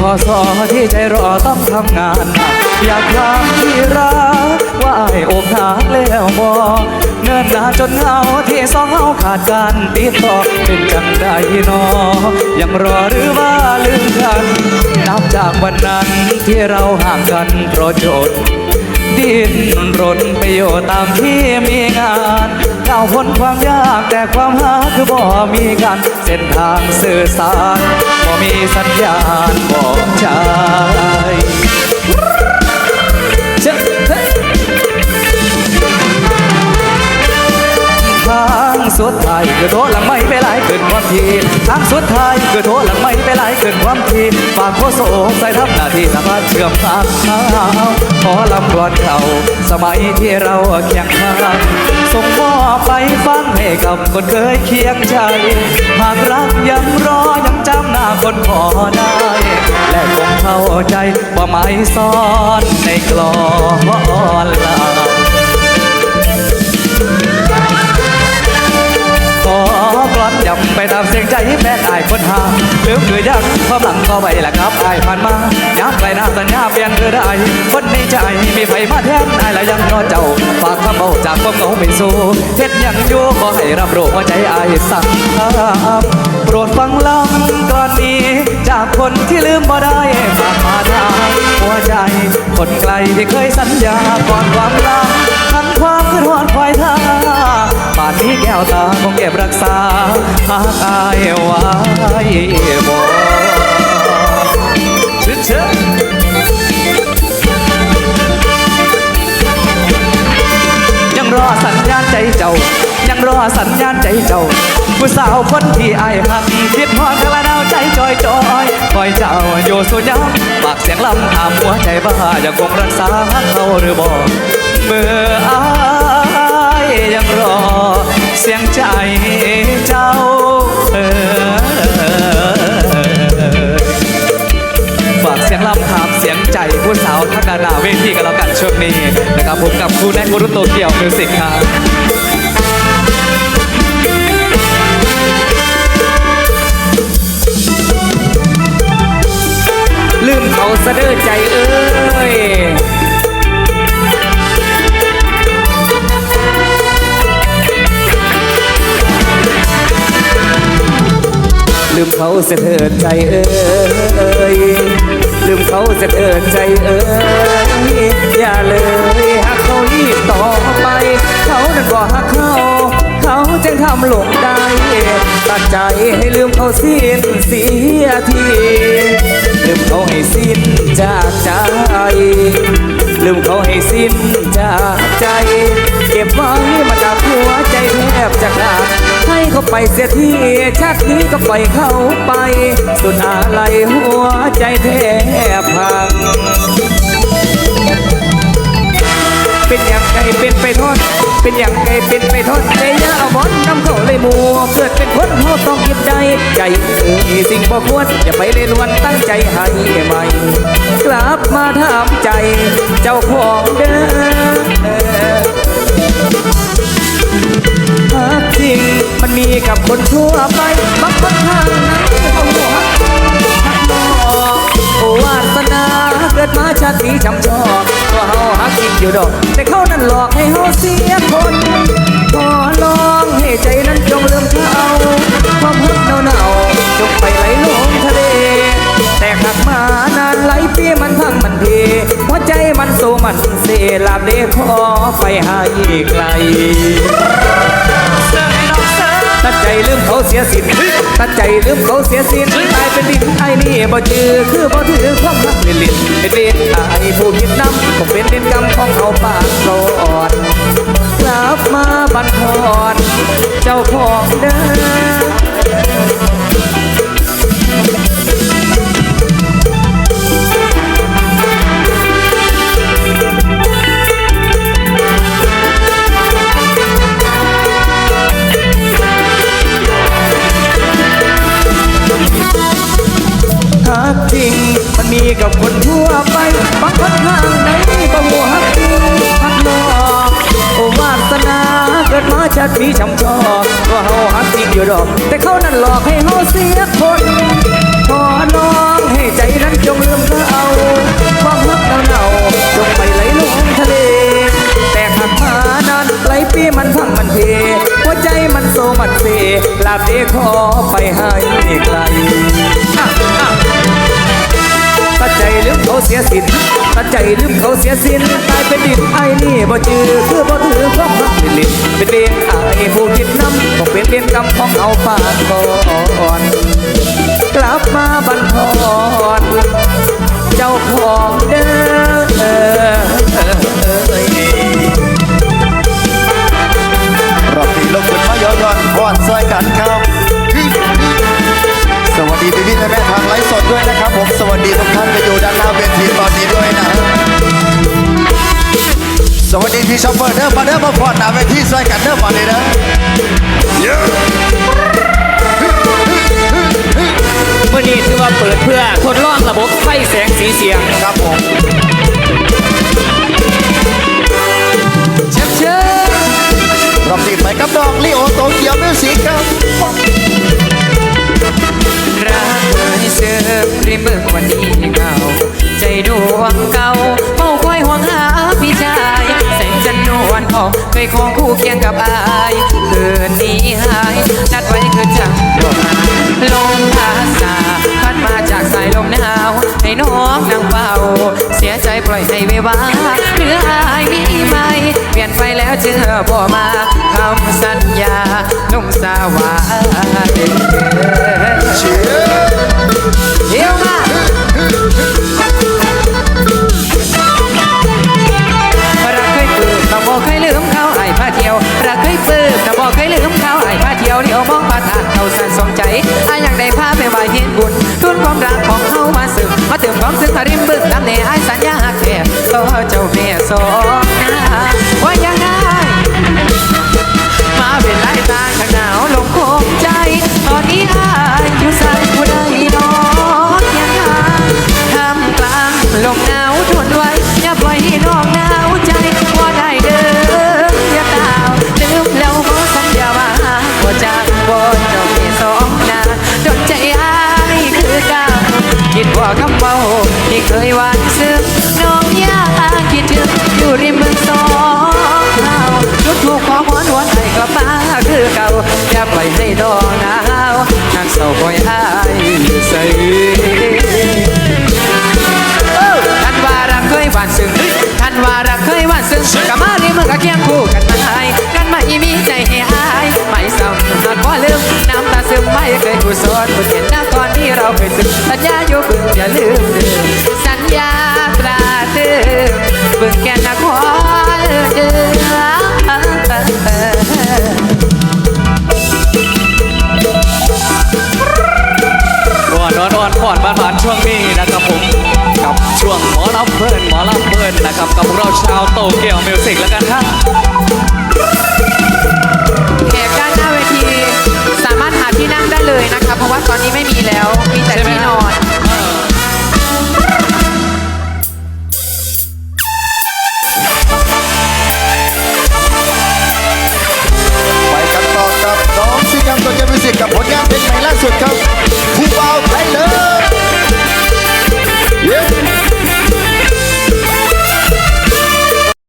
พอสอที่ใจรอต้องทำงานหนักอยากถามที่รักว่าไอ้อกหักแล้วบ่เนิ่นนานจนเหงาที่สองเฮาขาดการติดต่อเป็นจังได้นอ ยังรอหรือว่าลืมกัน นับจากวันนั้นที่เราห่างกันเพราะจน ดิ้นรนไปอยู่ตามที่มีงานก้าวพ้นความยากแต่ความหาคือบ่มีกันเส้นทางสื่อสารบ่มีสัญญาณบอกใจ สุดท้ายคือโทษหลังไม่ไปไหลเกินความทีทางสุดท้ายคือโทษหลังไม่ไปไหลเกินความทีฝากโคโซใส่ทับหน้าที่สามารถเชื่อมทางเท้าขอลำกลอนเก่าสมัยที่เราเคียงข้างส่งมอบไปฟังให้กับคนเคยเคียงใจหากรักยังรอยังจำหน้าคนขอได้ และคงเข้าใจว่าไม่ซ่อนในกลอนลา ย้ำไปตามเสียงใจแม่นอายคนหาลืมหรือยังความหลังก็ไปละครับไอายผ่านมาย้ำไปหน้าสัญญาเปลี่ยนคือได้คนในใจมีไฟมาแทนไอายละยังรอเจ้าฝากคำเบาจากความเหงาเป็นสู้เฮ็ดยังอยู่ขอให้รับรู้ว่าใจไอายสั่งโปรดฟังลำก่อนนี้ จากคนที่ลืมบ่ได้ฝากมาทางหัวใจคนไกลที่เคยสัญญาก่อนความลาทันความคืนหวนควายท่าป่านนี้แก้วตา บรักษาหากอายไว้บ่ชื่นเชิญยังรอสัญญาณใจเจ้า ยังรอสัญญาณใจเจ้า ผู้สาวคนที่อายหักคิดฮอดกระดาวใจจอยจอยคอยเจ้าอยู่สุยามปากเสียงลำถามหัวใจบ้ายังคงรักษาเขาหรือบ่เมื่ออาย ยังรอ เสียงใจเจ้าเออฝากเสียงลำถามเสียงใจผู้สาวทักดานาเวทีกันแล้วกันช่วงนี้นะครับผมกับครูแนทวรุตโตเกียวมิวสิกครับลืมเขาสะเด้อใจเอ้ย เขาเสียเถิดใจเอ้ยลืมเขาเสียเถิดใจเอ้ยอย่าเลยหากเขารีบต่อไป เขานั้นบอกหักเขาเขาจึงทำหลงได้ตัดใจให้ลืมเขาสิ้นเสียทีลืมเขาให้สิ้นจากใจลืมเขาให้สิ้น ไปเสียทีชาตินี้ก็ปล่อยเขาไป สุดอะไรหัวใจแทบพัง เป็นอย่างไงเป็นไปทอดเป็นอย่างไงเป็นไปทอดใจยาบอนน้ำเขาเลยมัวเกิดเป็นคนเขาต้องเก็บใจ ใจเอ่ยสิ่งบ่ควรอย่าไปเล่นวันตั้งใจให้ใหม่กลับมาถามใจ เจ้าของเด้อหาก มีกับคนทั่วไปบางคนทางนั้นเขาหัวหักหมอกโอวาสนาเกิดมาชาติจำชอบตัวเฮาหักจริงอยู่ดอก แต่เขานั้นหลอกให้เฮาเสียคนขอลองให้ใจนั้นจงเริ่มเขาความหักเน่าๆจงไปไหลลงทะเล แต่หักมานานหลายปีมันพังมันเทหัวใจมันโซมันเสลาบเลขอไปหาอีกไกล ใจลืมเขาเสียสินตัดใจลืมเขาเสียสินตายเป็นดินไอ้นี่บ่จือคือบ่ถือความรักเล่นเป็นเวรไอ้ผู้คิดนำคงเป็นเด่นกรรมของเขาปากโลอดกลับมาบันทอนเจ้าของเด้อ รักสีช่ำชอกว่าเฮาฮักจริงอยู่ดอก แต่เขานั้นหลอกให้เฮาเสียคนขอน้องให้ใจนั้นจงลืมเธอเอาความรักเน่าๆจงไปไหลลงทะเล แต่ขักมานั้นไหลปีมันทั้งมันเพหัวใจมันโซมันเซลาเดขอไปให้ไกลตัดใจลืมเขาเสียสิทธิ์ตัดใจลืมเขาเสียสิ้นตายเป็นดินไอ้นี่บ่จือคือบ่ถือเพราะรักลิลิเป็นเด็ก กรรมของเอาฝากก่อนกลับมาบันทอนเจ้าของเด้อรอบที่ลงทุนมาย้อนย้อนพอดซอยกันครับสวัสดีพี่พี่ๆแม่ทางไลฟ์สดด้วยนะครับผมสวัสดีทุกท่านที่อยู่ด้านหน้าเวทีตอนนี้ด้วยนะ วัสดีพี่ชอปเปอร์เด้อมาเด้อมาพอดหน้าเวทีซอยกันเด้อมาเลยนะเมื่อนี้ถือว่าเปิดเพื่อทดลองระบบไฟแสงสีเสียงครับผมเชิญเชิญรอบนี้ไปกับน้องลิโอโตเกียวมิวสิกครับรักเอ่ยเสื่อมริมเมืองวันนี้ ทองคยคองคู่เคียงกับอายคืนนี้หายนัดไว้คือจังบ่มลมพาสาพัดมาจากสายลมหนาว ให้น้องนั่งเฝ้าเสียใจปล่อยให้เววาเหลืออายมีไหมเปลี่ยนไปแล้วเจอบ่มาคำสัญญานุ่มสาวาเดเชียร์เดี๋ยวมา จาจะบ่เจ้ามีสองนาดอกใจอายคือเก่าคิดว่าคำเบาที่เคยหวานซึ้งน้องยากคิดถึงอยู่ริมเมืองสองเฮาทุดถูกขอหวนหวนให้กลับมาคือเก่าอย่าปล่อยให้ดอนา สัญญาอยู่บึงอย่าลืมสัญญาตราตรึงบึงแก่นนครเดือก่อนนอนอ่อนผ่อนบานบานช่วงนี้นะครับผมกับช่วงหมอลำเพลินหมอลำเพลินนะครับกับเราชาวโตเกียวมิวสิกแล้วกันครับ ราะว่าตอนนี้ไม่มีแล้ว มีแต่ที่นอน ไปกันต่อกับน้องซิงห์ตัวเจมิสิกกับผลงานเพลงใหม่ล่าสุดครับ